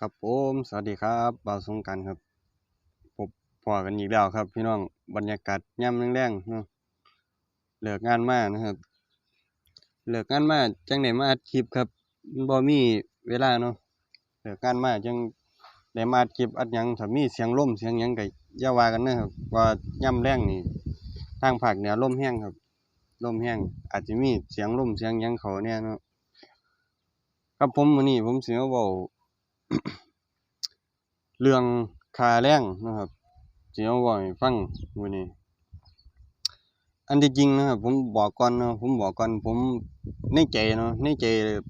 ครับผมสวัสดีครับบ่าวสงกานต์ครับพบพอกันอีกแล้วครับ พี่น้องบรรยากาศยามแลงๆเนาะเลิกงานมานะครับเลิกงานมาจังได้มาอัดคลิปครับบ่มีเวลาเนาะเลิกงานมาจังได้มาอัดคลิปอัดยังถ้ามีเสียงลมเสียงยังก็อย่าว่ากันนะครับว่ายามแลงนี่ทางภาคเหนือลมแรงครับลมแรงอาจสิมีเสียงลมเสียงยังเขาแหน่ยเนาะครับผมมื้อนี้ผมเสิมาเว้า เรื่องค่าแรงนะครับสิมาเว้าให้ฟังมื้อนี้ อันที่จริงนะครับ ผมบอกก่อนนะผมบอกก่อนผมในใจเนาะในใจ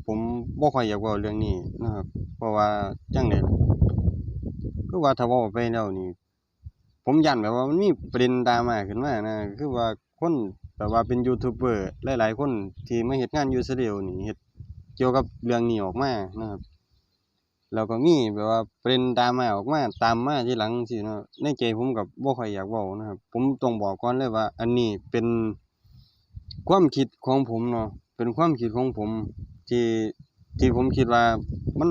ผมบ่ค่อยอยากเว้าเรื่องนี้นะครับ เพราะว่าจังใดล่ะคือว่าถ้าเว้าไปแล้วนี่ ผมย้านแบบว่ามันมีประเด็นดราม่าขึ้นมานะ คือว่าคนแบบว่าเป็นยูทูบเบอร์หลายๆคนที่มาเฮ็ดงานอยู่อิสราเอลนี่เฮ็ดเกี่ยวกับเรื่องนี้ออกมานะครับ แล้วก็มีแบบว่าประเด็นดราม่าออกมาตามมาทีหลังจังซี้เนาะในใจผมก็บ่ค่อยอยากเว้านะครับ ผมต้องบอกก่อนเลยว่า อันนี้เป็นความคิดของผมเนาะเป็นความคิดของผมที่ที่ผมคิดว่ามัน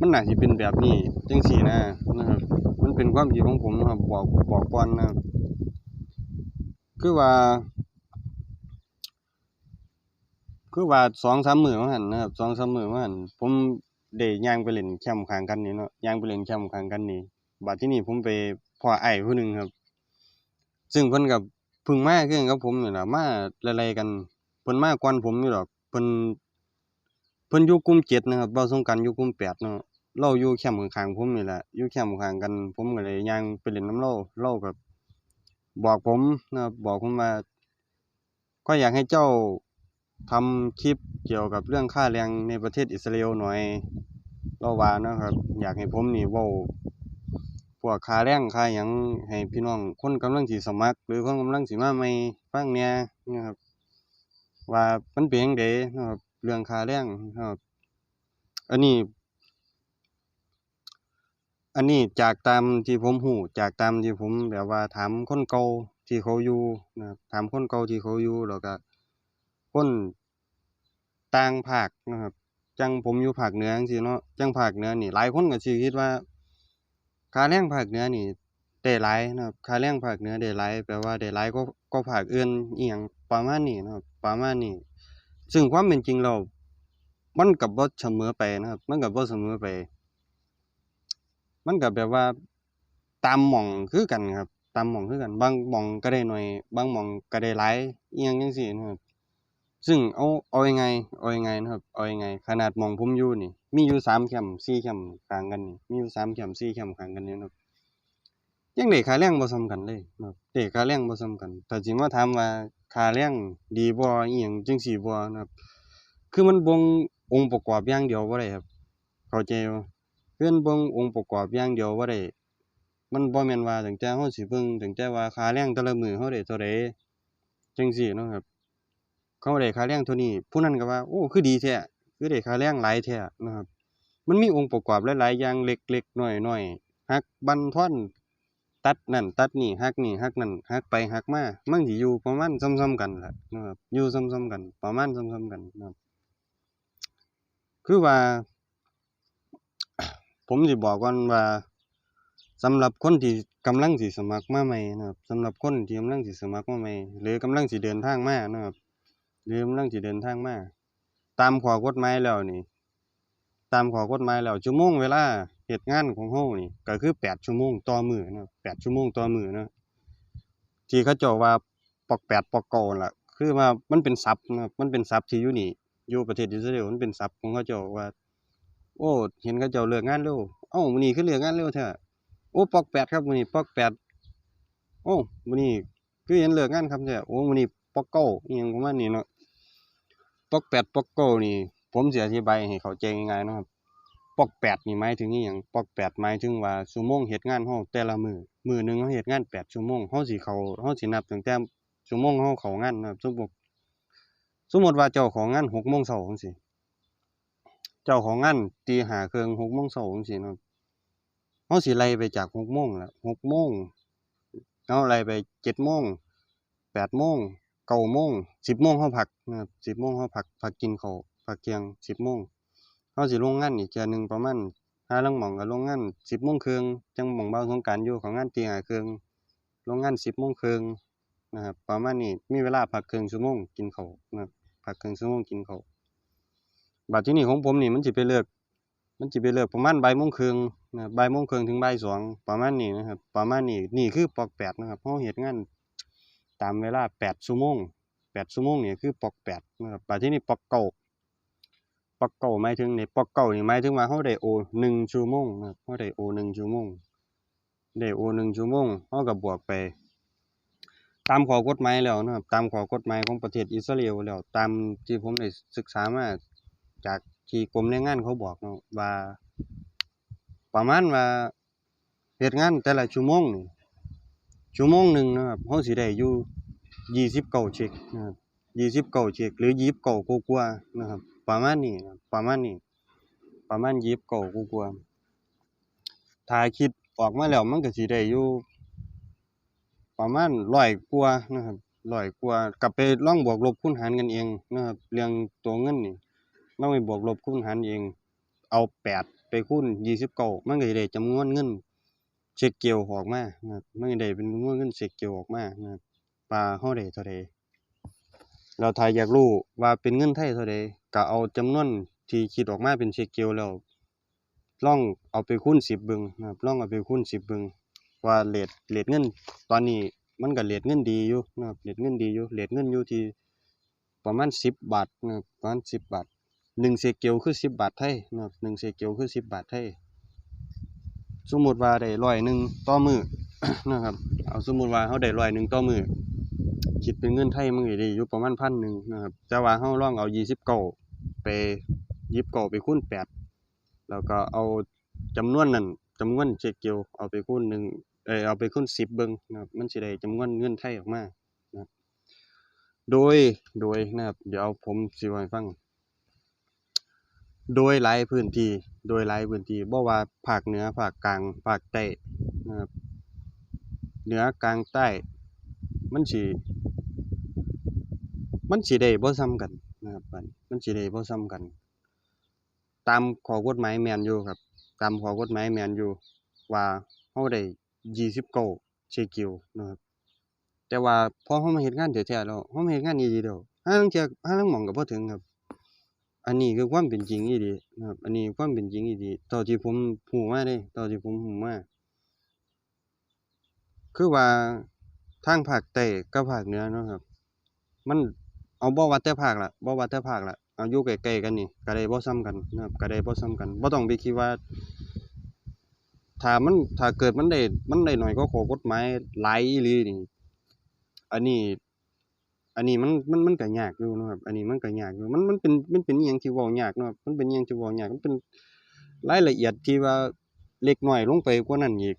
มันน่าสิเป็นแบบนี้จังซี้นะนะครับ มันเป็นความคิดของผมนะครับบอกบอกก่อนนะคือว่า คือว่า2-3มื้อมาหันนะครับ2-3มื้อมาหันผม ได้ย่างไปเล่นแคมป์ข้างกันนี่เนาะย่างไปเล่นแคมป์ข้างกันนี่บัดที่นี้ผมไปพ้ออ้ผู้หนึ่งครับ ซึ่งเพิ่นก็เพิ่งมาคือกันกับผมนี่ล่ะมาไล่ๆกันเพิ่นมาก่อนผมอยู่ดอกเพิ่นเพิ่นอยู่กลุ่ม7นะครับบ่าสงกรานอยู่กลุ่ม8เนาะเราอยู่แคมป์ข้างๆผมนี่แหละอยู่แคมป์ข้างกัน ผมก็เลยย่างไปเล่นน้ำเลาเล่าก็บบอกผมนะครับบอกผมว่าก็อยากให้เจ้า ทำคลิปเกี่ยวกับเรื่องค่าแรงในประเทศอิสราเอลหน่อยเลาว่าเนาะครับ อยากให้ผมนี่เว้าพวกค่าแรงค่าหยังให้พี่น้องคนกำลังสิสมัคร หรือคนกำลังสิมาใหม่ฟังแหน่นะครับ ว่ามันเป็นจั่งใดนะครับ เรื่องค่าแรงนะครับ อันนี้ อันนี้จากตามที่ผมรู้จากตามที่ผมแบบว่าถามคนเก่าที่เขาอยู่นะครับถามคนเก่าที่เขาอยู่แล้วก็ คนต่างภาคนะครับ จังผมอยู่ภาคเหนือจังซี้เนาะจังภาคเหนือนี่หลายคนก็สิคิดว่า ค่าแรงภาคเหนือนี่ได้หลายนะครับค่าแรงภาคเหนือได้หลายแปลว่าได้หลายกว่ากว่าภาคอื่นอิหยังประมาณนี้นะครับประมาณนี้ ซึ่งความเป็นจริงแล้วมันก็บ่เสมอไปนะครับ มันก็บ่เสมอไป มันก็แบบว่าตามหม้องคือกันครับ ตามหม้องคือกัน บางหม้องก็ได้น้อย บางหม้องก็ได้หลายอิหยังจังซี้นะครับ ซึ่งเอาเอาง่ายๆเอาง่ายๆนะครับเอาง่ายๆขนาดมองผมอยู่นี่ มีอยู่3แคมป์4แคมข้างกันนี่มีอยู่3แคมป์4แคมข้างกันนี่นะครับยังได้ค่าแรงบ่ส่ำกันเลยนะครับได้ค่าแรงบ่ส่ำกันถ้าสิมาถามว่าค่าแรงดีบ่อิหยังจังซี้บ่นะครับ คือมันบ่งองค์ประกอบอย่างเดียวบ่ได้ครับ เข้าใจบ่คือนเบิ่งองค์ประกอบอย่างเดียวบ่ได้มันบ่แม่นว่าตั้งแต่เราสิเบิ่งตั้งแต่ว่าค่าแรงแต่ละมื้อเราได้เท่าใดจังซี้เนาะครับ เขาได้ค่าแรงเท่านี้ ผู้นั้นก็ว่าโอ้คือดีแท้คือได้ค่าแรงหลายแท้นะครับ มันมีองค์ประกอบหลายๆอย่างเล็กๆน้อยๆหักบันทอนตัดนั่นตัดนี่หักนี่หักนั่นหักไปหักมามันสิอยู่ประมาณส่ำๆกันล่ะนะครับอยู่ส่ำๆกัน ประมาณส่ำๆกันนะครับคือว่า ผมสิบอกก่อนว่าสำหรับคนที่กำลังสิสมัครมาใหม่นะครับสำหรับคนที่กำลังสิสมัครมาใหม่หรือกำลังสิเดินทางมานะครับ หรือกำลังสิเดินทางมาตามข้อกฎหมายแล้วนี่ ตามข้อกฎหมายแล้วชั่วโมงเวลาเฮ็ดงานของเรานี่ ก็คือ8ชั่วโมงต่อมือนะครับ8ชั่วโมงต่อมือนะที่เขาเจ้าว่าปอก8ปดปอกเก้านั่นล่ะ คือว่ามันเป็นศัพท์นะมันเป็นศัพท์ที่อยู่นี่อยู่ประเทศอิสราเอลมันเป็นศัพท์ของเขาเจ้าว่า โอ้เห็นเขาเจ้าเลิกงานเร็วเอ้ามื้อนี้คือเลิกงานเร็วแท้โอ้ปอก8ครับมื้อนี้ปอก8โอ้มื้อนี้คือเห็นเลิกงานค่ำแท้โอ้มื้อนี้ปอกเก้าอิหยังประมาณนี้เนาะ อก8ปอกเก้านี่ ผมสิอธิบายให้เขาใจง่ายๆนะครับปอก8นี่หมายถึงอิหยังปอก8หมายถึงว่าชั่วโมงเฮ็ดงานเราแต่ละมือมือหนึ่งเราเฮ็ดงาน8ชั่วโมงเราสิเขาเราสินับตั้งแต่ชั่วโมงเราเขางานนะครับสมมติสมมติว่าเจ้าข้างาน6โมงเช้าจังซี้เจ้าข้างานตีห้าครึ่ง6โมงเช้าจังซี้เนาะเราสิไล่ไปจาก6โมงล่ะ6โมงเราไล่ไป7โมง8โมง 9โมง10โมงเราพักนะครับ10โมงเราพักพักกินข้าวพักเที่ยง10โมงเราสิลงงานอีกเทื่หนึ่งประมาณ5าลางหม้องก็ลงงาน10:30จังหม้องบาสงกานต์อยู่ข้างานตี5:30ลงงาน10:30นะครับประมาณนี้มีเวลาพักครึ่งชั่วโมงกินข้าวนะครับพักครึ่งชั่วโมงกินข้าบัดที่นี้ของผมนี่มันสิไปเลิกมันสิไปเลิกประมาณบ่ายโมงครึ่งนะครับบ่ายโมงครึ่งถึงบ่ายสองประมาณนี้นะครับ ประมาณนี้นี่คือปอกแปดนะครับเราเฮ็ดงาน ตามเวลา8ชั่วโมง8ชั่วโมงนี่คือปอกแปดนะครับบัดทีนี้ปอกเก้าปอกเก้าหมายถึงในปอกเก้านี่หมายถึงว่าเราได้โอหนึ่งชั่วโมงนะครับเราได้โอหนึ่งชั่วโมงได้โอหนึ่งชั่วโมงเราก็บบวกไป ตามข้อกฎหมายแล้วนะครับตามข้อกฎหมายของประเทศอิสราเอลแล้วตามที่ผมได้ศึกษามาจากที่กรมแรงงานเขาบอกเนาะว่าประมาณว่าเฮ็ดงานแต่ละชั่วโมงนี่ ชั่วโมงหนึ่งนะครับเราสิได้อยู่ยี่สิบเก้าเช็กนะครับยี่สิบเก้าเช็กหรือยี่สิบเก้ากว่าๆนะครับ ประมาณนี้ประมาณนี้ประมาณยี่สิบเก้ากว่าๆถ้าคิดออกมาแล้วมันก็สิได้อยู่ประมาณร้อยกว่านะครับร้อยกว่าก็ไปล่องบวกลบคูณหารกันเองนะครับเรื่องตัวเงินนี่ลองไปบวกลบคูณหารเอง เอาแปดไปคูณยี่สิบเก้ามันก็สิได้จำนวนเงิน เช็กเกียวออกมานะครับมันก็ได้เป็นจำนวนเงินเช็กเกียวออกมานะครับว่าเราได้เท่าใดแล้วถ้าอยากรู้ว่าเป็นเงินไทยเท่าใดก็เอาจำนวนที่คิดออกมาเป็นเช็กเกียวแล้วลองเอาไปคูณสิบเบิงนะครับลองเอาไปคูณสิบเบิงว่าเรตเรตเงิน ตอนนี้มันก็เรตเงินดีอยู่นะครับเรตเงินดีอยู่เรตเงินอยู่ที่ประมาณสิบบาทนะครับประมาณสิบบาทหนึ่งเชเกลคือสิบบาทไทยนะครับหนึ่งเชเกลคือสิบบาทไทย สมมติว่าได้ร้อยหนึ่งต่อมือนะครับ เอาสมมติว่าเราได้ร้อยหนึ่งต่อมือคิดเป็นเงินไทยมันก็ได้อยู่ประมาณพันหนึ่งนะครับแต่ว่าเราลองเอายี่สิบเก้าไปยิบเก้าไปคูณแปดแล้วก็เอาจำนวนนั้นจำนวนเชเกลเอาไปคูณหนึ่งเออเอาไปคูณสิบเบิ่งนะครับมันสิได้จำนวนเงินไทยออกมานะโดยโดยนะครับเดี๋ยวผมสิเว้าให้ฟัง โดยหลายพื้นที่ โดยหลายพื้นที่บ่ว่าภาคเหนือภาคกลางภาคใต้นะครับ เหนือกลางใต้ มันสิมันสิได้บ่ส่ำกันนะครับมันสิได้บ่ส่ำกัน ตามข้อกฎหมายแมนอยู่ครับ ตามข้อกฎหมายแมนอยู่ ว่าเราได้ยี่สิบเก้าเชเกลนะครับ แต่ว่าพอเรามาเฮ็ดงานแท้ๆแล้วเรามาเฮ็ดงานอีหลีแล้วห่าลางเที่ยห่าลางหม้องก็บ่ถึงครับ อันนี้คือความเป็นจริงอีหลีนะครับ อันนี้ความเป็นจริงอีหลีเท่าที่ผมรู้มาเดะเท่าที่ผมรู้มาคือว่าทางภาคใต้กับภาคเหนือเนาะครับ มันเอาบ่ว่าแต่ภาคละบ่ว่าแต่ภาคละเอาอยู่ใกล้ๆกันนี่ก็ได้บ่ส่ำกันนะครับก็ได้บ่ส่ำกันบ่ต้องไปคิดว่าถ้ามันถ้าเกิดมันได้มันได้น้อยกว่าข้อกฎหมายหลายอีหลีนี่ อันนี้ อันนี้มันมันมันก็ยากอยู่นะครับ อันนี้มันก็ยากอยู่มันมันเป็นมันเป็นอิหยังที่เว้ายากนะครับ มันเป็นอิหยังที่เว้ายากมันเป็นรายละเอียดที่ว่าเล็กน้อยลงไปกว่านั้นอีก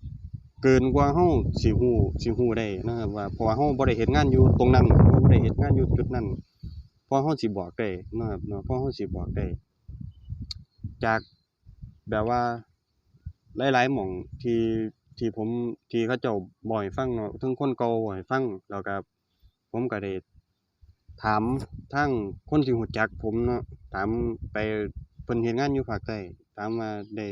เกินกว่าเราสิรู้สิรู้ได้นะครับว่าเพราะว่าเราบ่ได้เฮ็ดงานอยู่ตรงนั้นเราบ่ได้เฮ็ดงานอยู่จุดนั้นพอเราสิบอกได้นะครับเนาะพอเราสิบอกได้จากแบบว่าหลายๆหม้องที่ที่ผมที่เขาเจ้าเว้าให้ฟังเนาะเทิงคนเก่าเว้าให้ฟังแล้วก็ผมก็ได้ ถามทางคนที่รู้จักผมเนาะถามไปเพิ่นเฮ็ดงานอยู่ภาคใต้ถามว่าได้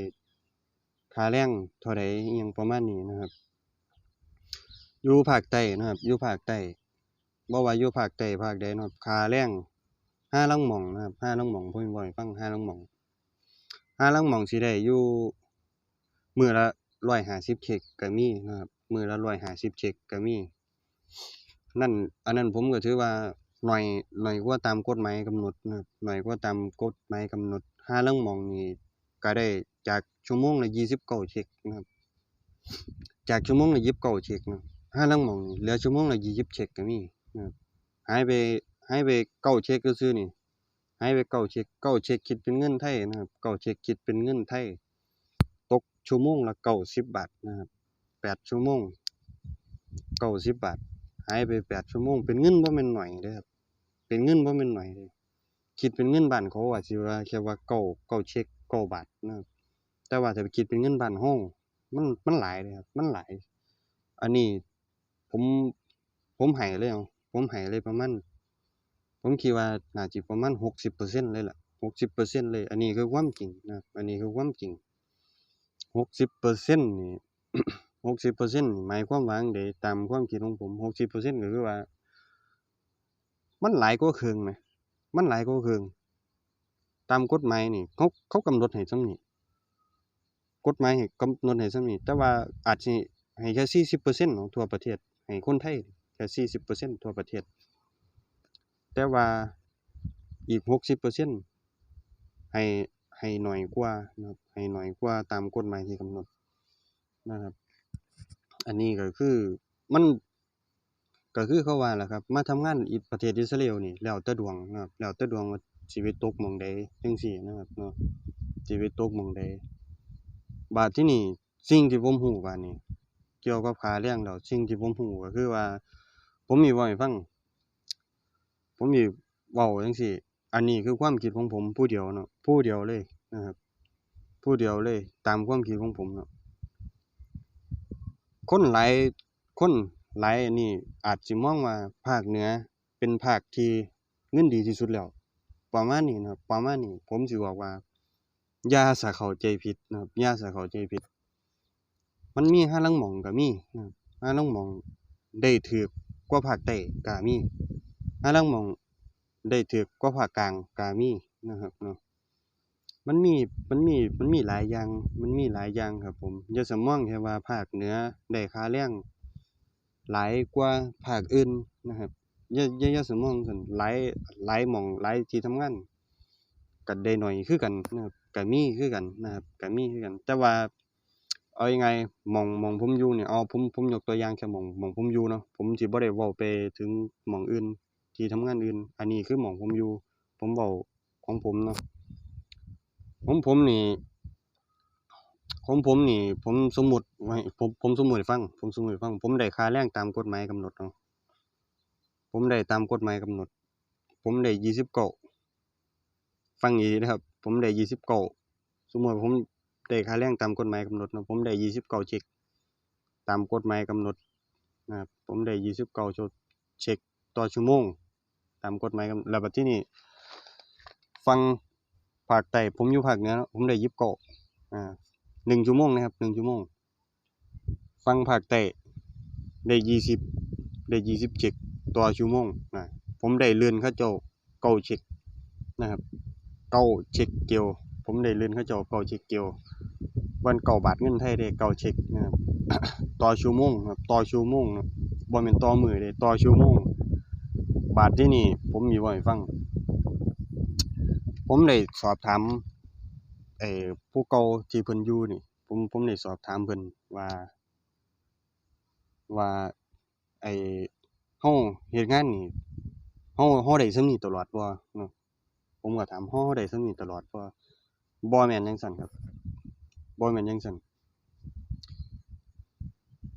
ค่าแรงเท่าใดอิหยังประมาณนี้นะครับ อยู่ภาคใต้นะครับ อยู่ภาคใต้บ่ว่าอยู่ภาคใต้ภาคใดนะค่าแรงห่าลางหม้องนะครับห่าลางหม้องผมสิเว้าให้ฟังห่าลางหม้องห่าลางหม้องสิได้อยู่มื้อละ150เช็กก็มีนะครับ มื้อละ150เช็กก็มี นั่น อันนั้นผมก็ถือว่า หน้อยหน้อยกว่าตามกฎหมายกำหนดนะครับน้อยกว่าตามกฎหมายกำหนดห่าลางหม้องนี่ก็ได้จากชั่วโมงละ29เก้าเช็กนะครับ จากชั่วโมงละ29เช็กนะห่าลางหม้องนี่เหลือชั่วโมงละ20เช็กก็มีนะครับหายไปหายไป9เช็กซื่อๆนี่หายไป9เช็ก9เช็กคิดเป็นเงินไทยนะครับ9เช็กคิดเป็นเงินไทยตกชั่วโมงละ90บบาทนะครับ8ชั่วโมง90บบาทหายไป8ชั่วโมงเป็นเงินบ่แม่นน้อยเด้อครับ เป็นเงินบ่แม่นหน้อยเดะคิดเป็นเงินบ้านเขาอาสิว่าแค่ว่า9 9เช็ก9บาทนะครับแต่ว่าถ้าไปคิดเป็นเงินบ้านเรามันมันหลายเดะครับ มันหลาย อันนี้ผมผมให้เลยเอาผมให้เลยประมาณผมคิดว่าน่าสิประมาณ60%เปอร์เซ็นเลยล่ะ60%เปอร์เซ็นเลย อันนี้คือความจริงนะอันนี้คือความจริงหกสิบเปอร์เซ็นต์นี่หกสิบเปอร์เซ็นต์หมายความว่าจั่งใดตามความคิดของผมหกสิบเปอร์เซ็นต์ก็คือว่า มันหลายกว่าครึ่งแหมมันหลายกว่าครึ่งตามกฎหมายนี่เขาเขากำหนดให้ส่ำนี้กฎหมายให้กำหนดให้ส่ำนี้แต่ว่าอาจสิให้แค่สี่สิบเปอร์เซ็นต์ของทั่วประเทศให้คนไทยแค่สี่สิบเปอร์เซ็นต์ทั่วประเทศ แต่ว่าอีกหกสิบเปอร์เซ็นต์ให้ให้หน้อยกว่านะครับให้หน้อยกว่าตามกฎหมายที่กำหนดนะครับ อันนี้ก็คือมัน ก็คือเขาว่าล่ะครับ มาทำงานอิประเทศอิสราเอลนี่แล้วแต่ดวงนะครับแล้วแต่ดวงว่าสิไปตกหม้องใดจังซี้นะครับเนาะสิไปตกหม้องใดบาดที่นี่สิ่งที่ผมรู้บาดนี้ เกี่ยวกับค่าแรงแล้วสิ่งที่ผมรู้ก็คือว่า ผมสิเว้าให้ฟัง ผมสิเว้าจั่งซี้อันนี้คือความคิดของผมผู้เดียวเนาะผู้เดียวเลยนะครับผู้เดียวเลย ตามความคิดของผมเนาะคนหลายคน หลายอันนี้อาจสิมองว่าภาคเหนือเป็นภาคที่เงินดีที่สุดแล้วประมาณนี้นะครับประมาณนี้ผมสิบอกว่าอย่าสะเข้าใจผิดนะครับอย่าสะเข้าใจผิด มันมีห่าลางหม้องก็มีนะครับห่าลางหม้องได้ถูกกว่าภาคใต้ก็มีห่าลางหม้องได้ถูกกว่าภาคกลางก็มีนะครับเนาะมันมี มันมี มันมีหลายอย่าง มันมีหลายอย่างครับผมอย่าสมองแค่ว่าภาคเหนือได้ค่าแรง หลายกว่าภาคอื่นนะครับยาอย่ายาสมองจั่งซั้นหลายหลายหม้องหลายที่ทำงานก็ได้น้อยคือกันนะครับก็มีคือกันนะครับก็มีคือกัน แต่ว่าเอายังไงมองมองผมอยู่เนี่เอาผมผมยกตัวอย่างแค่มองมองผมอยู่เนาะผมสิบ่ได้เว้าไปถึงมองอื่น ที่ทำงานอื่น อันนี้คือมองผมอยู่ ผมเว้าของผมเนาะของผมนี่ ของผมนี่ ผมสมมุติไว้ผมผมสมมุติให้ฟัง ผมสมมุติให้ฟัง ผมได้ค่าแรงตามกฎหมายกำหนดเนาะผมได้ตามกฎหมายกำหนด ผมได้ยี่สิบเก้าฟังดีๆนะครับ ผมได้ยี่สิบเก้าสมมุติผมได้ค่าแรงตามกฎหมายกำหนดเนาะผมได้ยี่สิบเก้าเช็กตามกฎหมายกำหนดนะครับผมได้ยี่สิบเก้าชดเช็กต่อชั่วโมง ตามกฎหมายกำแล้วบัดทีนี้ฝั่งภาคใต้ผมอยู่ภาคเหนือเนาะผมได้ยี่สิบเก้าอ่า หนึ่งชั่วโมงนะครับหนึ่งชั่วโมงฝั่งภาคใต้ได้ยี่สิบได้ยี่สิบเช็กต่อชั่วโมงอ่าผมได้เลื่อนเขาเจ้าเก้าเช็กนะครับเก้าเช็กเกียว ผมได้เลื่อนเขาเจ้าเก้าเช็กเกียววันเก้าบาทเงินไทยได้เกาเช็กนะครับต่อชั่วโมงครับต่อชั่วโมงเนาะบ่แม่นต่อมือเดะต่อชั่วโมง บาดที่นี้ผมสิเว้าให้ฟัง ผมได้สอบถาม ไอ้ผู้เก่าที่เพิ่นอยู่นี่ ผมผมได้สอบถามเพิ่นว่า ว่า ไอ้เราเฮ็ดงานนี่เราเราได้ส่ำนี้ตลอดบ่เนาะผมก็ถามเราเราได้ส่ำนี้ตลอดบ่บ่แม่นจังซั้นครับบ่แม่นจังซั้น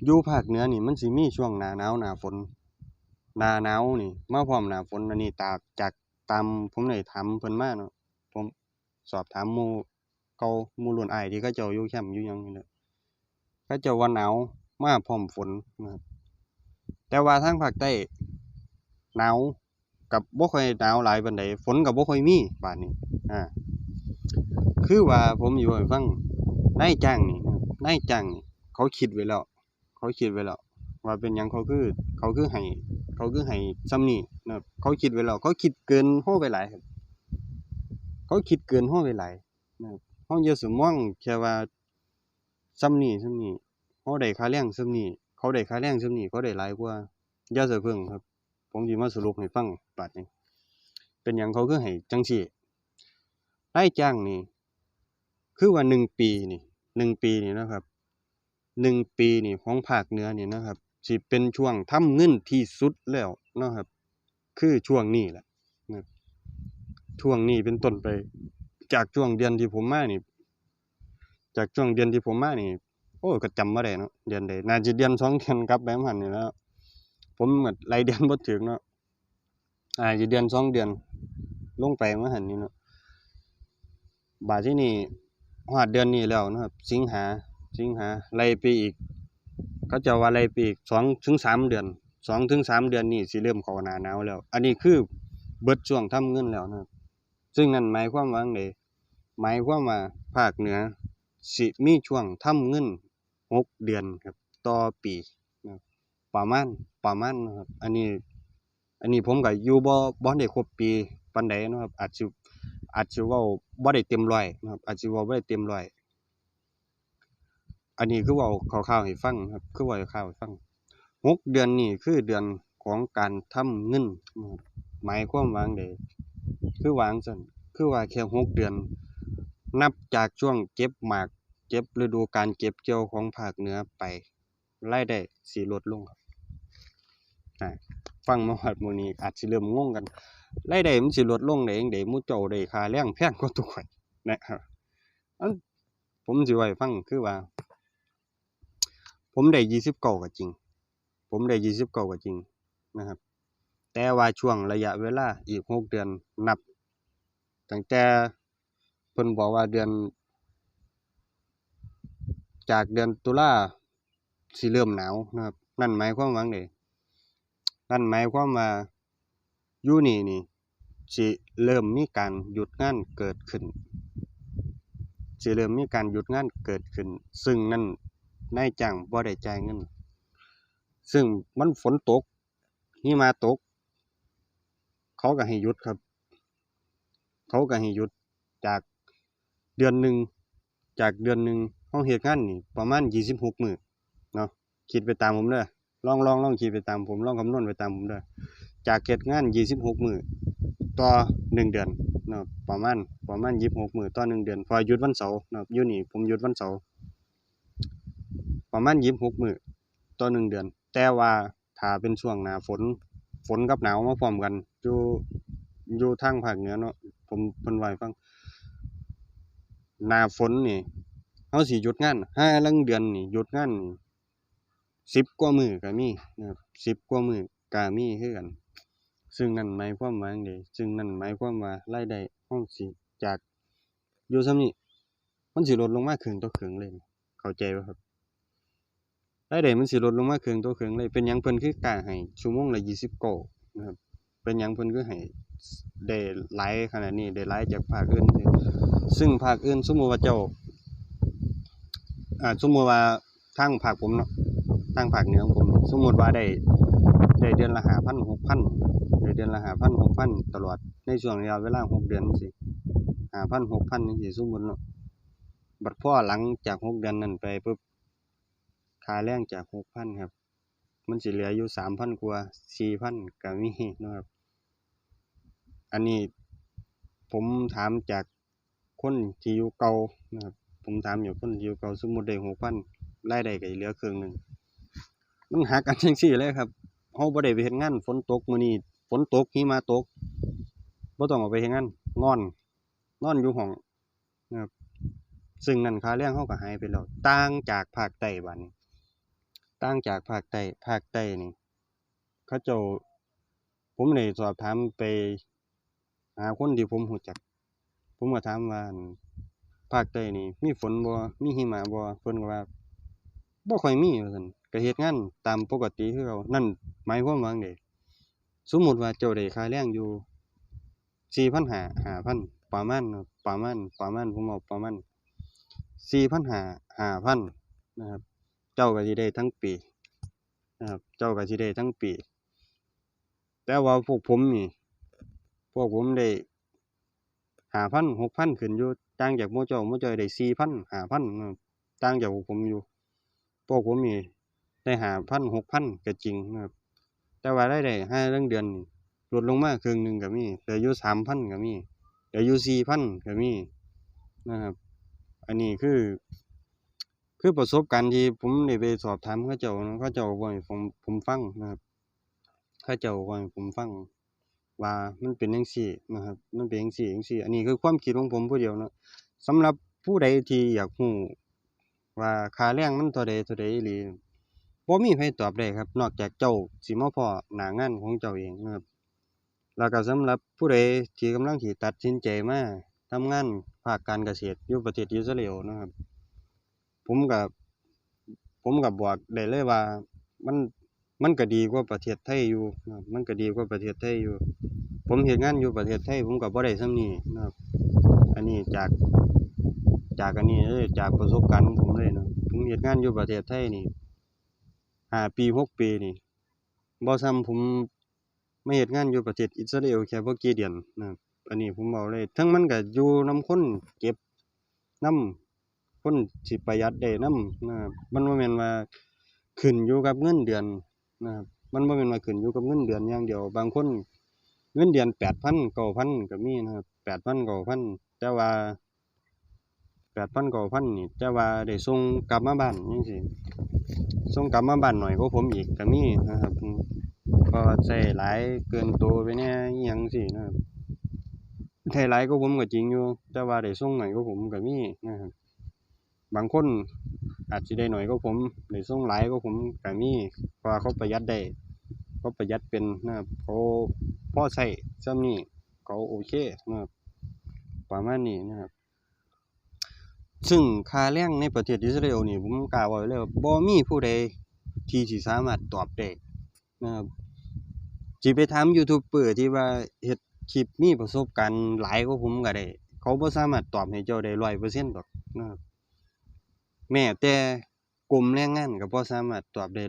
อยู่ภาคเหนือนี่มันสิมีช่วงหน้าหนาวหน้าฝนหน้าหนาวนี่มาพร้อมหน้าฝนอันนี้ตากจากตามผมได้ถามเพิ่นมาเนาะผมสอบถามหมู่ เก่าหมู่รุ่นอ้ายที่เขาเจ้าอยู่แคมป์อยู่ยังนี่แหละเขาเจ้าว่าหนาวมาพร้อมฝนนะครับแต่ว่าทางภาคใต้หนาวก็บ่ค่อยหนาวหลายปานใดฝนก็บ่ค่อยมีบาดนี้อ่าคือว่าผมสิเว้าให้ฟังนายจ้างนี่นายจ้างนี่เขาคิดไว้แล้ว เขาคิดไว้แล้วว่าเป็นหยังเขาคือ เขาคือให้เขาคือให้ส่ำนี้นะครับเขาคิดไว้แล้วเขาคิดเกินเราไปหลายครับ เขาคิดเกินเราไปหลายนะครับ เราอย่าสมองแค่ว่าส่ำนี้ส่ำนี้เราได้ค่าแรงส่ำนี้ เขาได้ค่าแรงส่ำนี้ เขาได้หลายกว่าอย่าสะเพิงครับ ผมสิมาสรุปให้ฟังบาดนี้ เป็นหยังเขาคือให้จังซี้นายจ้างนี่ คือว่าหนึ่งปีนี่หนึ่งปีนี่นะครับหนึ่งปีนี่ของภาคเหนือนี่นะครับสิเป็นช่วงทำเงินที่สุดแล้วนะครับ คือช่วงนี้แหละนะช่วงนี้เป็นต้นไป จากช่วงเดือนที่ผมมานี่ จากช่วงเดือนที่ผมมานี่ โอ้ก็จำบ่ได้เนาะเดือนใดน่าสิเดือน2เดือนกลับไปประมาณนี้แล้วผมก็รายเดือนบ่ถึกเนาะน่าสิเดือน2เดือน ลงไปว่าหั้นนี่เนาะบาดทีนี้ฮอดเดือนนี้แล้วนะครับ สิงหาสิงหาไล่ไปอีกเขาจ้าว่าไล่ไปอีก2-3เดือน2-3เดือนนี้สิเริ่มเข้าหนาหนาวแล้ว อันนี้คือเบิดช่วงทำเงินแล้วนะครับ ซึ่งนั่นหมายความว่าจั่งหมายความว่าภาคเหนือ สิมีช่วงทำเงินหกเดือนครับ ต่อปีนะครับประมาณประมาณนะครับ อันนี้ อันนี้ผมก็อยู่บ่บ่ได้ครบปีปานใดนะครับ อาจสิอาจสิว้าบ่ได้เต็มร้อยนะครับ อาจสิว้าบ่ได้เต็มร้อย อันนี้คือว้าคร่าวๆให้ฟังครับ คือว้าคร่าวๆให้ฟังหกเดือนนี่คือเดือนของการทำเงินหมายความว่าจั่ง คือวางซั้นคือว่าแค่หกเดือน นับจากช่วงเก็บหมากเก็บฤดูกาลเก็บเกี่ยวของภาคเหนือไปรายได้สิลดลงครับฟังมาฮอดม้องนี้อาจสิเริ่มงงกันรายได้มันสิลดลงได้จั่งใดมู่เจ้าได้ค่าแรงแพงกว่าตัวข้อยนะครับอันผมสิเว้าให้ฟังคือว่า ผมได้ยี่สิบเก้าก็จริง ผมได้ยี่สิบเก้าก็จริงนะครับ แต่ว่าช่วงระยะเวลาอีกหกเดือนนับ ตั้งแต่เพิ่นบอกว่าเดือน จากเดือนตุลาสิเริ่มหนาวนะครับ นั่นหมายความว่าจั่งนั่นหมายความว่ายูนี่นี่สิเริ่มมีการหยุดงานเกิดขึ้นสิเริ่มมีการหยุดงานเกิดขึ้น ซึ่งนั่นนายจ้างบ่ได้จ่ายเงิน ซึ่งมันฝนตกหิมะตก เขาก็ให้หยุดครับ เขาก็ให้หยุดจากเดือนหนึ่งจากเดือนหนึ่งเราเฮ็ดงานนี่ประมาณยี่สิบหกมือเนาะคิดไปตามผมเด้อลองลองลองคิดไปตามผมลองคำนวณไปตามผมเด้อจากเฮ็ดงานยี่สิบหกมือต่อหนึ่งเดือนเนาะประมาณประมาณยี่สิบหกมือต่อหนึ่งเดือนพราะหยุดวันเสาร์เนาะยู่นี่ผมหยุดวันเสาร์ประมาณยี่สิบหกมือต่อหนึ่งเดือน แต่ว่าถ้าเป็นช่วงหนาฝนฝนกับหนาวมาพร้อมกันอยู่อยู่ทางภาคเหนือเนาะ ผมเพิ่นเว้าให้ฟังหน้าฝนนี่เราสิหยุดงานห่าลางเดือนนี่หยุดงานสิบกว่ามือก็มีนะครับสิบกว่ามือก็มีคือกัน ซึ่งนั่นหมายความว่าจั่งใดซึ่งนั่นหมายความว่ารายได้เราสิจากอยู่ส่ำนี้มันสิลดลงมาครึ่งต่อครึ่งเลย เข้าใจบ่ครับรายได้มันสิลดลงมาครึ่งต่อครึ่งเลย เป็นหยังเพิ่นคือกล้าให้ชั่วโมงละยี่สิบเก้านะครับ เป็นยังเพิ่นคือให้ได้หลายขนาดนี้ได้หลายจากภาคอื่น ซึ่งภาคอื่นสมมุติว่าเจ้าอ่าสมมติว่าทางภาคผมเนาะทางภาคเหนือของผม สมมุติว่าได้ได้เดือนละห้าพันหกพันได้เดือนละห้าพันหกพันตลอดในช่วงระยะเวลาหกเดือนจั่งซี้ห้าพันหกพันจั่สมมุติเนาะบัดพ่อหลังจากหกเดือนนั้นไปปึ๊บค่าแรงจากหกพันครับ มันสิเหลืออยู่สามพันกว่าสี่พันก็มีนะครับ อันนี้ผมถามจากคนที่อยู่เก่านะครับ ผมถามจากคนที่อยู่เก่าสมมติได้หกพันรายได้ก็เหลือครึ่งหนึ่งมันหักกันจั่งซี้เลยครับเราบ่ได้ไปเฮ็ดงานฝนตกมื้อนี้ฝนตกหิมะตกบ่ต้องออกไปเฮ็ดงานนอน นอนอยู่ห้องนะครับ ซึ่งนั่นค่าแรงเราก็หายไปแล้วต่างจากภาคใต้บัดนี้ต่างจากภาคใต้ภาคใต้นี่เขาเจ้าผมได้สอบถามไป หาคนที่ผมรู้จัก ผมก็ถามว่าภาคใต้นี่ มีฝนบ่มีหิมะบ่เพิ่นก็ว่าบ่ค่อยมีว่าซั่นก็เฮ็ดงานตามปกติคือเก่านั่นหมายความว่าจั่งใดสมมุติว่าเจ้าได้ค่าแรงอยู่สี่พันหาหาพันประมาณประมาณประมาณผมเว้าประมาณสี่พันหาหาพันนะครับ เจ้าก็สิได้ทั้งปีนะครับ เจ้าก็สิได้ทั้งปี แต่ว่าพวกผมนี่ วกผมได้หาพันหกพันขึ้นอยู่ต่างจากหมู่เจ้ามู่เจ้าได้สี่พันหาพันต่างจากพวกผมอยู่พวกผมนี่ได้หาพันหกพันก็จริงนะครับ แต่ว่ารายได้ห่าลางเดือนลดลงมาครึ่งหนึ่งก็มีเหลืออยู่สามพันก็มีเหลืออยู่สี่พันก็มีนะครับ อันนี้คือ คือประสบการณ์ที่ผมได้ไปสอบถามเขาเจ้าเนาเจ้าเว้าให้ผมผมฟังนะครับเขาเจ้าเว้าให้ผมฟัง ว่ามันเป็นจั่งซี้นะครับ มันเป็นจั่งซี้จั่งซี้อันนี้คือความคิดของผมผู้เดียวนะสำหรับผู้ใดที่อยากรู้ว่าค่าแรงมันเท่าใดเท่าใดอีหลีบ่มีไผตอบได้ครับ นอกจากเจ้าสิมาพ้อหน้างานของเจ้าเองนะครับแล้วก็สำหรับผู้ใดที่กำลังสิตัดสินใจมาทำงานภาคการเกษตรอยู่ประเทศอิสราเอลนะครับ ผมก็ผมก็บอกได้เลยว่ามัน มันก็ดีกว่าประเทศไทยอยู่นะมันก็ดีกว่าประเทศไทยอยู่ ผมเฮ็ดงานอยู่ประเทศไทยผมก็บ่ได้ส่ำนี้นะครับ อันนี้จากจากอันนี้เลยจากประสบการณ์ของผมเลยเนาะผมเฮ็ดงานอยู่ประเทศไทยนี่ห้าปีหกปีนี่บ่ส่ำผมไมาเฮ็ดงานอยู่ประเทศอิสราเอลแค่บ่กี่เดือนนะครับอันนี้ผมเว้าเลยเทิงมันก็อยู่น้ำคนเก็บน้ำคนสิประหยัดได้นำนะครับมันบ่แม่นว่าขึ้นอยู่กับเงินเดือน นะครับมันบ่แม่นว่าขึ้นอยู่กับเงินเดือนอย่างเดียว บางคน เงินเดือน8,000 9,000ก็มีนะครับ8,000 9,000แต่ว่า8,000 9,000นี่แต่ว่าได้ส่งกลับมาบ้านจังซี่ส่งกลับมาบ้านน้อยกว่าผมอีกก็มีนะครับก็ใช้หลายเกินโตไปแหน่อิหยังจั่งซี้นะครับใช้หลายกว่าผมก็จริงอยู่ แต่ว่าได้ส่งหน้อยกว่าผมก็มีนะครับบางคน อาจสิได้หน้อยกว่าผมได้ส่งหลายกว่าผมก็มีเพราะว่าเขาประหยัดได้เขาประหยัดเป็นนะครับเขาพอใช้ส่ำนี้เขาโอเคนะครับประมาณนี้นะครับ ซึ่งค่าแรงในประเทศอิสราเอลนี่ผมกล้าวได้เลยว่าบ่มีผู้ใดที่สิสามารถตอบได้นะครับสิไปถามยูทูบเบอร์ที่ว่าเฮ็ดคลิปมีประสบการณ์หลายกว่าผมก็ได้ เขาบ่สามารถตอบให้เจ้าได้100%ดอกนะครับ แม้แต่กรมแรงงานก็บ่สามารถตอบได้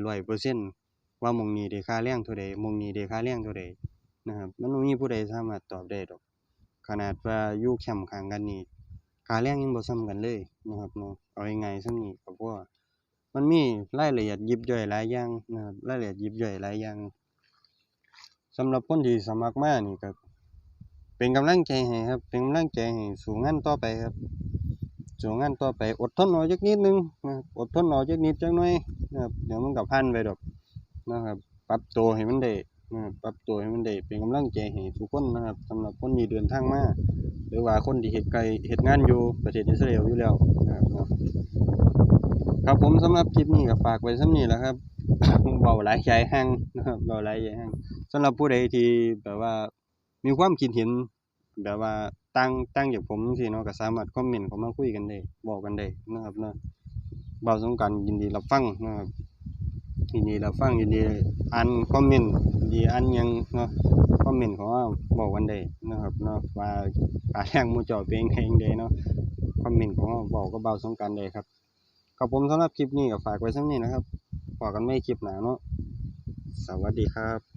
100%ว่าหม้องนี้ได้ค่าแรงเท่าใดหม้องนี้ได้ค่าแรงเท่าใดนะครับ มันบ่มีผู้ใดสามารถตอบได้ดอก ขนาดว่าอยู่แคมป์ข้างกันนี่ค่าแรงยังบ่ส่ำกันเลยนะครับเนาะเอาง่ายๆส่ำนี้ก็พอมันมีรายละเอียดยิบย่อยหลายอย่างนะครับรายละเอียดยิบย่อยหลายอย่างสำหรับคนที่สมัครมานี่ก็เป็นกำลังใจให้ครับ เป็นกำลังใจให้สู้งานต่อไปครับ สู้งานต่อไปอดทนเอาจักนิดนึงนะครับอดทนเอาจักนิดจักหน่อยนะครับเดี๋ยวมันก็ผ่านไปดอกนะครับ ปรับตัวให้มันได้นะครับปรับตัวให้มันได้เป็นกำลังใจให้ทุกคนนะครับสำหรับคนที่เดินทางมาหรือว่าคนที่เฮ็ดไกลเฮ็ดงานอยู่ประเทศอิสราเอลอยู่แล้วนะครับครับผมสำหรับคลิปนี้ก็ฝากไว้ส่ำนี้แหละครับเว้าหลายใจแรงนะครับเว้าหลายใจแรงสำหรับผู้ใดที่แบบว่ามีความคิดเห็นแบบว่า ต่างต่างจากผมจังซี่เนาะก็สามารถคอมเมนต์เข้ามาคุยกันได้เว้ากันได้นะครับเนาะบ่าวสงกานยินดีรับฟังนะครับยินดีรับฟังยินดีอ่านคอมเมนต์ยินดีอ่านยังเนาะคอมเมนต์เข้ามาเว้ากันได้นะครับเนาะว่าค่าแรงมูจ้าเป็นจั่งใดจั่งใดเนาะคอมเมนต์เข้ามาเว้ากับบ่าสงกานได้ครับครับผมสำหรับคลิปนี้ก็ฝากไว้ส่ำนี้นะครับพบกันใหม่คลิปหนาเนาะสวัสดีครับ